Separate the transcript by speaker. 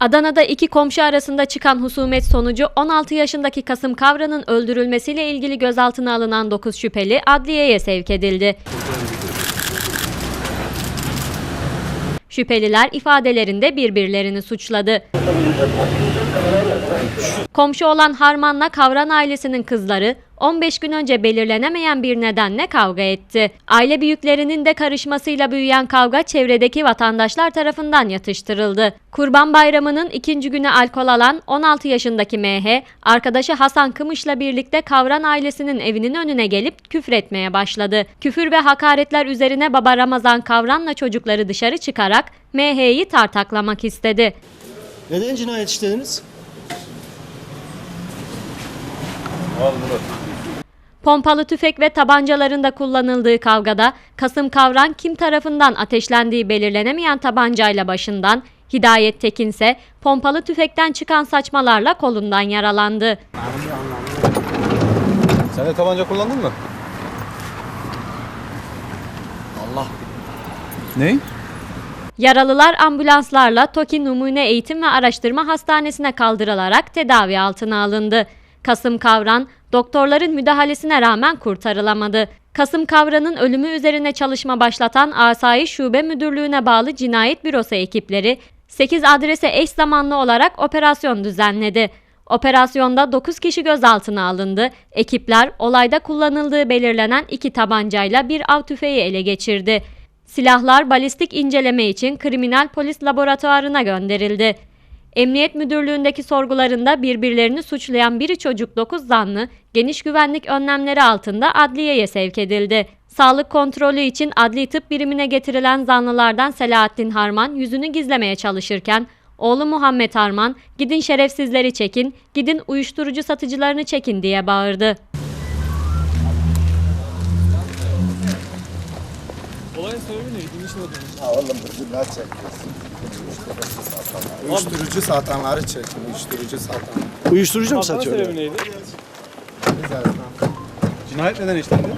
Speaker 1: Adana'da iki komşu arasında çıkan husumet sonucu 16 yaşındaki Kasım Kavran'ın öldürülmesiyle ilgili gözaltına alınan 9 şüpheli adliyeye sevk edildi. Şüpheliler ifadelerinde birbirlerini suçladı. Komşu olan Harman'la Kavran ailesinin kızları 15 gün önce belirlenemeyen bir nedenle kavga etti. Aile büyüklerinin de karışmasıyla büyüyen kavga çevredeki vatandaşlar tarafından yatıştırıldı. Kurban Bayramı'nın ikinci günü alkol alan 16 yaşındaki MH, arkadaşı Hasan Kımış'la birlikte Kavran ailesinin evinin önüne gelip küfretmeye başladı. Küfür ve hakaretler üzerine baba Ramazan Kavran'la çocukları dışarı çıkarak MH'yi tartaklamak istedi.
Speaker 2: Neden cinayet işlediniz?
Speaker 1: Pompalı tüfek ve tabancaların da kullanıldığı kavgada Kasım Kavran kim tarafından ateşlendiği belirlenemeyen tabancayla başından, Hidayet Tekin ise pompalı tüfekten çıkan saçmalarla kolundan yaralandı.
Speaker 3: Sen de tabanca kullandın mı?
Speaker 2: Allah.
Speaker 3: Ne?
Speaker 1: Yaralılar ambulanslarla TOKİ Numune Eğitim ve Araştırma Hastanesi'ne kaldırılarak tedavi altına alındı. Kasım Kavran, doktorların müdahalesine rağmen kurtarılamadı. Kasım Kavran'ın ölümü üzerine çalışma başlatan Asayiş Şube Müdürlüğü'ne bağlı Cinayet Bürosu ekipleri 8 adrese eş zamanlı olarak operasyon düzenledi. Operasyonda 9 kişi gözaltına alındı. Ekipler olayda kullanıldığı belirlenen iki tabancayla bir av tüfeği ele geçirdi. Silahlar balistik inceleme için kriminal polis laboratuvarına gönderildi. Emniyet Müdürlüğü'ndeki sorgularında birbirlerini suçlayan biri çocuk 9 zanlı geniş güvenlik önlemleri altında adliyeye sevk edildi. Sağlık kontrolü için adli tıp birimine getirilen zanlılardan Selahattin Harman yüzünü gizlemeye çalışırken oğlu Muhammed Harman gidin şerefsizleri çekin, gidin uyuşturucu satıcılarını çekin diye bağırdı.
Speaker 3: Olayın sebebi neydi? Bunun için öldürmüş.
Speaker 4: Ha oğlum hırgürler çekiyorsun. Uyuşturucu satanları çekin, uyuşturucu satanları.
Speaker 2: Uyuşturucu mu
Speaker 3: Patlama
Speaker 2: satıyorlar?
Speaker 3: sebebi neydi?
Speaker 4: Güzel.
Speaker 3: Cinayet neden işlendi?